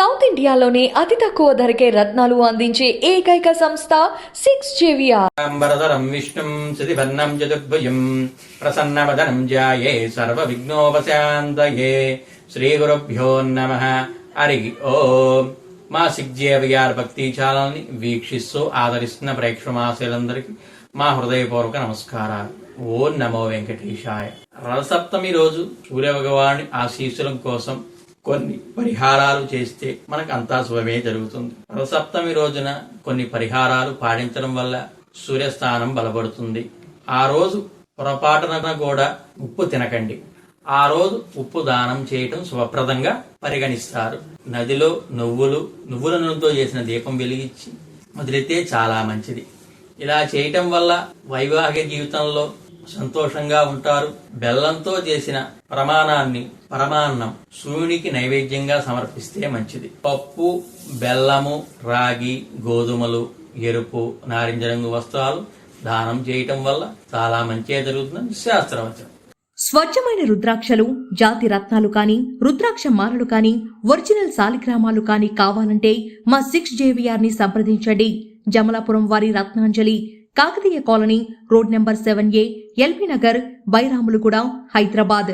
South ఇండియాలోనే అతి తక్కువ ధరకే రత్నాలు అందించే ఏకైక సంస్థ సిక్స్ జేవిఆర్. అంబరధరం విష్ణుం శితివర్ణం చతుర్భుజం ప్రసన్నవదనం విఘ్నోపశాంతయే శ్రీ గురుభ్యో నమ. హరి ఓం. మా సిగ్జేవిఆర్ భక్తి ఛానల్ని వీక్షిస్తూ ఆదరిస్తున్న ప్రేక్షమాశయులందరికీ మా హృదయపూర్వక నమస్కారాలు. ఓం నమో వెంకటేశాయ. రథసప్తమి రోజు సూర్యభగవాని ఆశీస్సులం కోసం కొన్ని పరిహారాలు చేస్తే మనకు అంతా శుభమే జరుగుతుంది. రథసప్తమి రోజున కొన్ని పరిహారాలు పాటించడం వల్ల సూర్యస్థానం బలపడుతుంది. ఆ రోజు పొరపాటున కూడా ఉప్పు తినకండి. ఆ రోజు ఉప్పు దానం చేయటం శుభప్రదంగా పరిగణిస్తారు. నదిలో నువ్వులు నువ్వుల నూనెతో చేసిన దీపం వెలిగించి మొదలెత్తే చాలా మంచిది. ఇలా చేయటం వల్ల వైవాహిక జీవితంలో సంతోషంగా ఉంటారు. బెల్లంతో చేసిన ప్రమాణాన్ని పరమాన్నం సూర్యునికి నైవేద్యంగా సమర్పిస్తే మంచిది. పప్పు బెల్లము రాగి గోధుమలు ఎరుపు నారింజ రంగు వస్త్రాలు దానం చేయటం వల్ల చాలా మంచిగా జరుగుతుందని శాస్త్రవచనం. స్వచ్ఛమైన రుద్రాక్షలు జాతి రత్నాలు కాని రుద్రాక్ష మాలలు కాని ఒరిజినల్ సాలిగ్రామాలు కాని కావాలంటే మా సిక్స్ జేవిఆర్ని సంప్రదించండి. జమలాపురం వారి Ratnanjali Kakatiya colony road number seven A LB Nagar Bairamalguda Hyderabad.